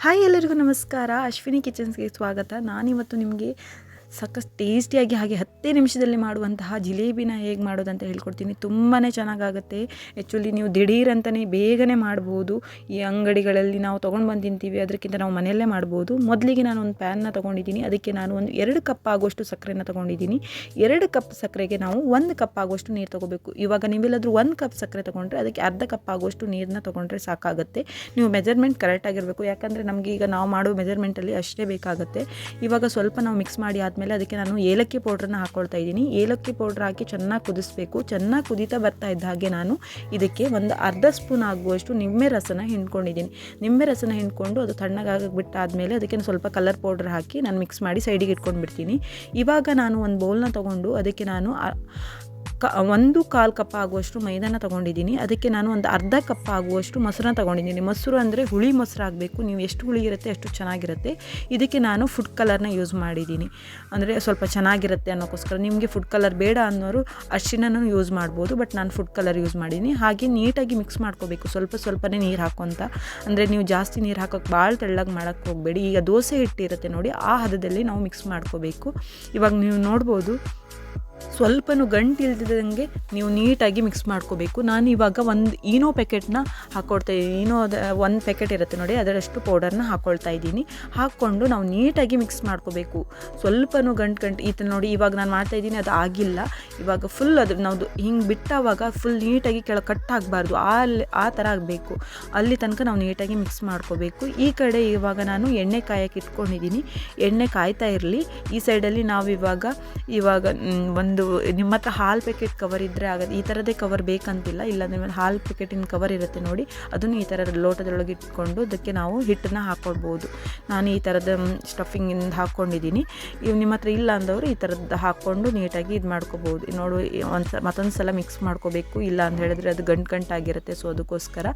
Hi ಎಲ್ಲರಿಗೂ ನಮಸ್ಕಾರ. ಅಶ್ವಿನಿ ಕಿಚನ್ಸ್ಗೆ ಸ್ವಾಗತ. ನಾನಿವತ್ತು ನಿಮಗೆ ಸಖತ್ ಟೇಸ್ಟಿಯಾಗಿ ಹಾಗೆ ಹತ್ತೇ ನಿಮಿಷದಲ್ಲಿ ಮಾಡುವಂತಹ ಜಿಲೇಬಿನ ಹೇಗೆ ಮಾಡೋದಂತ ಹೇಳ್ಕೊಡ್ತೀನಿ. ತುಂಬಾ ಚೆನ್ನಾಗಾಗುತ್ತೆ. ಆ್ಯಕ್ಚುಲಿ ನೀವು ದಿಢೀರ್ ಅಂತಲೇ ಬೇಗನೆ ಮಾಡ್ಬೋದು. ಈ ಅಂಗಡಿಗಳಲ್ಲಿ ನಾವು ತೊಗೊಂಡು ಬಂದು ತಿಂತೀವಿ ಅದಕ್ಕಿಂತ ನಾವು ಮನೆಯಲ್ಲೇ ಮಾಡ್ಬೋದು. ಮೊದಲಿಗೆ ನಾನು ಒಂದು ಪ್ಯಾನ್ನ ತೊಗೊಂಡಿದ್ದೀನಿ. ಅದಕ್ಕೆ ನಾನು ಒಂದು ಎರಡು ಕಪ್ ಆಗುವಷ್ಟು ಸಕ್ಕರೆನ ತೊಗೊಂಡಿದ್ದೀನಿ. ಎರಡು ಕಪ್ ಸಕ್ಕರೆಗೆ ನಾವು ಒಂದು ಕಪ್ ಆಗುವಷ್ಟು ನೀರು ತೊಗೋಬೇಕು. ಇವಾಗ ನೀವೆಲ್ಲಾದರೂ ಒಂದು ಕಪ್ ಸಕ್ಕರೆ ತೊಗೊಂಡ್ರೆ ಅದಕ್ಕೆ ಅರ್ಧ ಕಪ್ ಆಗುವಷ್ಟು ನೀರನ್ನ ತೊಗೊಂಡ್ರೆ ಸಾಕಾಗುತ್ತೆ. ನೀವು ಮೆಜರ್ಮೆಂಟ್ ಕರೆಕ್ಟಾಗಿರಬೇಕು ಯಾಕಂದರೆ ನಮಗೆ ಈಗ ನಾವು ಮಾಡೋ ಮೆಜರ್ಮೆಂಟಲ್ಲಿ ಅಷ್ಟೇ ಬೇಕಾಗುತ್ತೆ. ಇವಾಗ ಸ್ವಲ್ಪ ನಾವು ಮಿಕ್ಸ್ ಮಾಡಿ ಆದಮೇಲೆ ಅದಕ್ಕೆ ನಾನು ಏಲಕ್ಕಿ ಪೌಡ್ರನ್ನ ಹಾಕ್ಕೊಳ್ತಾ ಇದ್ದೀನಿ. ಏಲಕ್ಕಿ ಪೌಡ್ರ್ ಹಾಕಿ ಚೆನ್ನಾಗಿ ಕುದಿಸ್ಬೇಕು. ಚೆನ್ನಾಗಿ ಕುದೀತಾ ಬರ್ತಾ ಇದ್ದ ಹಾಗೆ ನಾನು ಇದಕ್ಕೆ ಒಂದು ಅರ್ಧ ಸ್ಪೂನ್ ಆಗುವಷ್ಟು ನಿಂಬೆ ರಸನ ಹಿಂಡ್ಕೊಂಡಿದ್ದೀನಿ. ನಿಂಬೆ ರಸನ ಹಿಂಡ್ಕೊಂಡು ಅದು ತಣ್ಣಗಾಗಿ ಬಿಟ್ಟಾದಮೇಲೆ ಅದಕ್ಕೆ ಸ್ವಲ್ಪ ಕಲರ್ ಪೌಡ್ರ್ ಹಾಕಿ ನಾನು ಮಿಕ್ಸ್ ಮಾಡಿ ಸೈಡಿಗೆ ಇಟ್ಕೊಂಡು ಬಿಡ್ತೀನಿ ಇವಾಗ ನಾನು ಒಂದು ಬೌಲ್ನ ತೊಗೊಂಡು ಅದಕ್ಕೆ ನಾನು ಕ, ಒಂದು ಕಾಲು ಕಪ್ ಆಗುವಷ್ಟು ಮೈದಾನ ತೊಗೊಂಡಿದ್ದೀನಿ. ಅದಕ್ಕೆ ನಾನು ಒಂದು ಅರ್ಧ ಕಪ್ ಆಗುವಷ್ಟು ಮೊಸರನ್ನ ತೊಗೊಂಡಿದ್ದೀನಿ. ಮೊಸರು ಅಂದರೆ ಹುಳಿ ಮೊಸರು ಆಗಬೇಕು. ನೀವು ಎಷ್ಟು ಹುಳಿ ಇರುತ್ತೆ ಅಷ್ಟು ಚೆನ್ನಾಗಿರುತ್ತೆ. ಇದಕ್ಕೆ ನಾನು ಫುಡ್ ಕಲರ್ನ ಯೂಸ್ ಮಾಡಿದ್ದೀನಿ. ಅಂದರೆ ಸ್ವಲ್ಪ ಚೆನ್ನಾಗಿರುತ್ತೆ ಅನ್ನೋಕ್ಕೋಸ್ಕರ. ನಿಮಗೆ ಫುಡ್ ಕಲರ್ ಬೇಡ ಅನ್ನೋರು ಅರಿಶಿನೂ ಯೂಸ್ ಮಾಡ್ಬೋದು ಬಟ್ ನಾನು ಫುಡ್ ಕಲರ್ ಯೂಸ್ ಮಾಡಿದ್ದೀನಿ. ಹಾಗೆ ನೀಟಾಗಿ ಮಿಕ್ಸ್ ಮಾಡ್ಕೋಬೇಕು. ಸ್ವಲ್ಪ ಸ್ವಲ್ಪನೇ ನೀರು ಹಾಕೋಂತ ಅಂದರೆ ನೀವು ಜಾಸ್ತಿ ನೀರು ಹಾಕೋಕ್ಕೆ ಭಾಳ ತೆಳ್ಳಗೆ ಮಾಡೋಕ್ಕೆ ಹೋಗಬೇಡಿ. ಈಗ ದೋಸೆ ಹಿಟ್ಟಿರುತ್ತೆ ನೋಡಿ, ಆ ಹದದಲ್ಲಿ ನಾವು ಮಿಕ್ಸ್ ಮಾಡ್ಕೋಬೇಕು. ಇವಾಗ ನೀವು ನೋಡ್ಬೋದು ಸ್ವಲ್ಪನೂ ಗಂಟು ಇಲ್ದಿದಂಗೆ ನೀವು ನೀಟಾಗಿ ಮಿಕ್ಸ್ ಮಾಡ್ಕೋಬೇಕು. ನಾನು ಇವಾಗ ಒಂದು ಈನೋ ಪ್ಯಾಕೆಟ್ನ ಏನೋ ಅದು, ಒಂದು ಪ್ಯಾಕೆಟ್ ಇರುತ್ತೆ ನೋಡಿ, ಅದರಷ್ಟು ಪೌಡರ್ನ ಹಾಕ್ಕೊಳ್ತಾ ಇದ್ದೀನಿ. ಹಾಕ್ಕೊಂಡು ನಾವು ನೀಟಾಗಿ ಮಿಕ್ಸ್ ಮಾಡ್ಕೋಬೇಕು. ಸ್ವಲ್ಪನೂ ಗಂಟು ಗಂಟು, ಈ ಥರ ನೋಡಿ ಇವಾಗ ನಾನು ಮಾಡ್ತಾ ಇದ್ದೀನಿ, ಅದು ಆಗಿಲ್ಲ. ಇವಾಗ ಫುಲ್ ಅದು ನಾವು ಹಿಂಗೆ ಬಿಟ್ಟಾವಾಗ ಫುಲ್ ನೀಟಾಗಿ ಕೆಳಗೆ ಕಟ್ ಆಗಬಾರ್ದು. ಅಲ್ಲಿ ಆ ಥರ ಆಗಬೇಕು. ಅಲ್ಲಿ ತನಕ ನಾವು ನೀಟಾಗಿ ಮಿಕ್ಸ್ ಮಾಡ್ಕೋಬೇಕು. ಈ ಕಡೆ ಇವಾಗ ನಾನು ಎಣ್ಣೆ ಕಾಯಕ್ಕೆ ಇಟ್ಕೊಂಡಿದ್ದೀನಿ. ಎಣ್ಣೆ ಕಾಯ್ತಾ ಇರಲಿ. ಈ ಸೈಡಲ್ಲಿ ನಾವು ಇವಾಗ ಇವಾಗ ಒಂದು ನಿಮ್ಮ ಹತ್ರ ಹಾಲು ಪ್ಯಾಕೆಟ್ ಕವರ್ ಇದ್ದರೆ ಆಗೋದು, ಈ ಥರದೇ ಕವರ್ ಬೇಕಂತಿಲ್ಲ. ಇಲ್ಲ ನಿಮ್ಮ ಹಾಲು ಪ್ಯಾಕೆಟಿನ ಕವರ್ ಇರುತ್ತೆ ನೋಡಿ. ಅದನ್ನು ಈ ಥರದ ಲೋಟದೊಳಗೆ ಇಟ್ಕೊಂಡು ಅದಕ್ಕೆ ನಾವು ಹಿಟ್ಟನ್ನ ಹಾಕ್ಕೊಳ್ಬೋದು ನಾನು ಈ ಥರದ ಸ್ಟಫಿಂಗಿಂದ ಹಾಕ್ಕೊಂಡಿದ್ದೀನಿ. ಇವು ನಿಮ್ಮ ಹತ್ರ ಇಲ್ಲ ಅಂದವರು ಈ ಥರದ್ದು ಹಾಕ್ಕೊಂಡು ನೀಟಾಗಿ ಇದು ಮಾಡ್ಕೋಬೋದು. ನೋಡು ಒಂದು ಸ ಮತ್ತೊಂದು ಸಲ ಮಿಕ್ಸ್ ಮಾಡ್ಕೋಬೇಕು, ಇಲ್ಲ ಅಂತ ಹೇಳಿದ್ರೆ ಅದು ಗಂಟು ಗಂಟಾಗಿರುತ್ತೆ. ಸೊ ಅದಕ್ಕೋಸ್ಕರ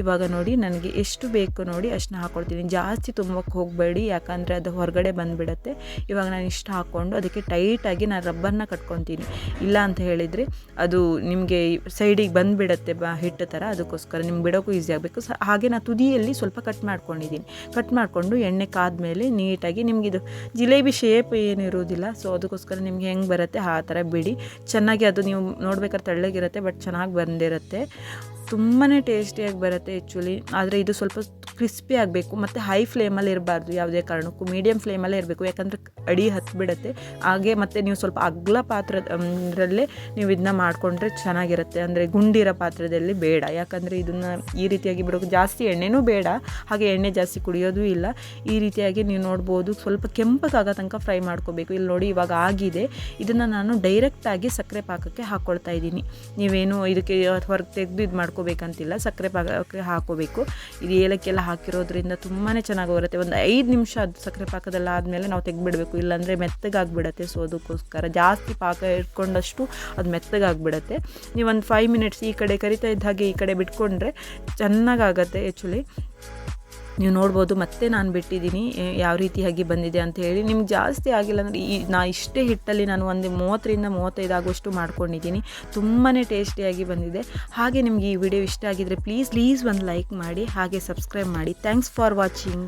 ಇವಾಗ ನೋಡಿ ನನಗೆ ಎಷ್ಟು ಬೇಕು ನೋಡಿ ಅಷ್ಟನ್ನ ಹಾಕ್ಕೊಳ್ತೀನಿ ಜಾಸ್ತಿ ತುಂಬಕ್ಕೆ ಹೋಗಬೇಡಿ, ಯಾಕಂದರೆ ಅದು ಹೊರಗಡೆ ಬಂದುಬಿಡುತ್ತೆ. ಇವಾಗ ನಾನು ಇಷ್ಟು ಹಾಕ್ಕೊಂಡು ಅದಕ್ಕೆ ಟೈಟಾಗಿ ನಾನು ರಬ್ಬರ್ನ ಕಟ್ಕೊತೀನಿ. ಇಲ್ಲ ಅಂತ ಹೇಳಿದರೆ ಅದು ನಿಮಗೆ ಸೈಡಿಗೆ ಬಂದುಬಿಡತ್ತೆ ಬ ಹಿಟ್ಟು ಥರ, ಅದಕ್ಕೋಸ್ಕರ ನಿಮ್ಗೆ ಬಿಡೋಕ್ಕೂ ಈಸಿ ಆಗಬೇಕು. ಸ, ಹಾಗೆ ನಾನು ತುದಿಯಲ್ಲಿ ಸ್ವಲ್ಪ ಕಟ್ ಮಾಡ್ಕೊಂಡಿದ್ದೀನಿ. ಕಟ್ ಮಾಡಿಕೊಂಡು ಎಣ್ಣೆ ಕಾದ್ಮೇಲೆ ನೀಟಾಗಿ ನಿಮ್ಗೆ ಇದು ಜಿಲೇಬಿ ಶೇಪ್ ಏನಿರೋದಿಲ್ಲ ಸೊ ಅದಕ್ಕೋಸ್ಕರ ನಿಮ್ಗೆ ಹೆಂಗೆ ಬರುತ್ತೆ ಆ ಥರ ಬಿಡಿ. ಚೆನ್ನಾಗಿ ಅದು ನೀವು ನೋಡ್ಬೇಕಾದ್ರೆ ತೆಳ್ಳಗಿರುತ್ತೆ ಬಟ್ ಚೆನ್ನಾಗಿ ಬಂದಿರುತ್ತೆ. ತುಂಬಾ ಟೇಸ್ಟಿಯಾಗಿ ಬರುತ್ತೆ ಆ್ಯಕ್ಚುಲಿ ಆದರೆ ಇದು ಸ್ವಲ್ಪ ಕ್ರಿಸ್ಪಿ ಆಗಬೇಕು, ಮತ್ತು ಹೈ ಫ್ಲೇಮಲ್ಲಿ ಇರಬಾರ್ದು ಯಾವುದೇ ಕಾರಣಕ್ಕೂ ಮೀಡಿಯಮ್ ಫ್ಲೇಮಲ್ಲೇ ಇರಬೇಕು, ಯಾಕಂದರೆ ಅಡಿ ಹತ್ತಿಬಿಡುತ್ತೆ ಹಾಗೆ ಮತ್ತು ನೀವು ಸ್ವಲ್ಪ ಅಗ್ಲ ಪಾತ್ರದಲ್ಲೇ ನೀವು ಇದನ್ನ ಮಾಡಿಕೊಂಡ್ರೆ ಚೆನ್ನಾಗಿರುತ್ತೆ. ಅಂದರೆ ಗುಂಡಿರೋ ಪಾತ್ರದಲ್ಲಿ ಬೇಡ. ಯಾಕಂದರೆ ಇದನ್ನು ಈ ರೀತಿಯಾಗಿ ಬಿಡೋಕೆ ಜಾಸ್ತಿ ಎಣ್ಣೆನೂ ಬೇಡ. ಹಾಗೆ ಎಣ್ಣೆ ಜಾಸ್ತಿ ಕುಡಿಯೋದು ಇಲ್ಲ. ಈ ರೀತಿಯಾಗಿ ನೀವು ನೋಡ್ಬೋದು, ಸ್ವಲ್ಪ ಕೆಂಪಗಾಗೋ ತನಕ ಫ್ರೈ ಮಾಡ್ಕೋಬೇಕು. ಇಲ್ಲಿ ನೋಡಿ ಇವಾಗ ಆಗಿದೆ. ಇದನ್ನು ನಾನು ಡೈರೆಕ್ಟಾಗಿ ಸಕ್ಕರೆ ಪಾಕಕ್ಕೆ ಹಾಕ್ಕೊಳ್ತಾ ಇದ್ದೀನಿ. ನೀವೇನು ಇದಕ್ಕೆ ಹೊರಗೆ ತೆಗೆದು ಇದು ಮಾಡ್ಕೋಬೇಕಂತಿಲ್ಲ ಸಕ್ಕರೆ ಪಾಕಕ್ಕೆ ಹಾಕೋಬೇಕು. ಇದು ಏಲಕ್ಕೆಲ್ಲ ಹಾಕಿರೋದ್ರಿಂದ ತುಂಬಾ ಚೆನ್ನಾಗಿ ಬರುತ್ತೆ ಒಂದು ಐದು ನಿಮಿಷ ಅದು ಸಕ್ಕರೆ ಪಾಕದಲ್ಲ ಆದಮೇಲೆ ನಾವು ತೆಗೆಬಿಡಬೇಕು ಇಲ್ಲಾಂದರೆ ಮೆತ್ತಗಾಗ್ಬಿಡತ್ತೆ. ಸೊ ಅದಕ್ಕೋಸ್ಕರ ಜಾಸ್ತಿ ಪಾಕ ಇಟ್ಕೊಂಡಷ್ಟು ಅದು ಮೆತ್ತಗಾಗ್ಬಿಡತ್ತೆ. ನೀವು ಒಂದು ಫೈವ್ ಮಿನಿಟ್ಸ್ ಈ ಕಡೆ ಕರಿತಾ ಇದ್ದ ಹಾಗೆ ಈ ಕಡೆ ಬಿಟ್ಕೊಂಡ್ರೆ ಚೆನ್ನಾಗಾಗತ್ತೆ ಆ್ಯಕ್ಚುಲಿ ನೀವು ನೋಡ್ಬೋದು, ಮತ್ತೆ ನಾನು ಬಿಟ್ಟಿದ್ದೀನಿ ಯಾವ ರೀತಿಯಾಗಿ ಬಂದಿದೆ ಅಂತ ಹೇಳಿ ನಿಮ್ಗೆ ಜಾಸ್ತಿ ಆಗಿಲ್ಲ ಅಂದರೆ ಈ, ನಾ ಇಷ್ಟೇ ಹಿಟ್ಟಲ್ಲಿ ನಾನು ಒಂದು ಮೂವತ್ತರಿಂದ ಮೂವತ್ತೈದು ಆಗುವಷ್ಟು ಮಾಡ್ಕೊಂಡಿದ್ದೀನಿ. ತುಂಬಾ ಟೇಸ್ಟಿಯಾಗಿ ಬಂದಿದೆ. ಹಾಗೆ ನಿಮಗೆ ಈ ವಿಡಿಯೋ ಇಷ್ಟ ಆಗಿದ್ರೆ ಪ್ಲೀಸ್ ಪ್ಲೀಸ್ ಒಂದು ಲೈಕ್ ಮಾಡಿ, ಹಾಗೆ ಸಬ್ಸ್ಕ್ರೈಬ್ ಮಾಡಿ. Thanks for watching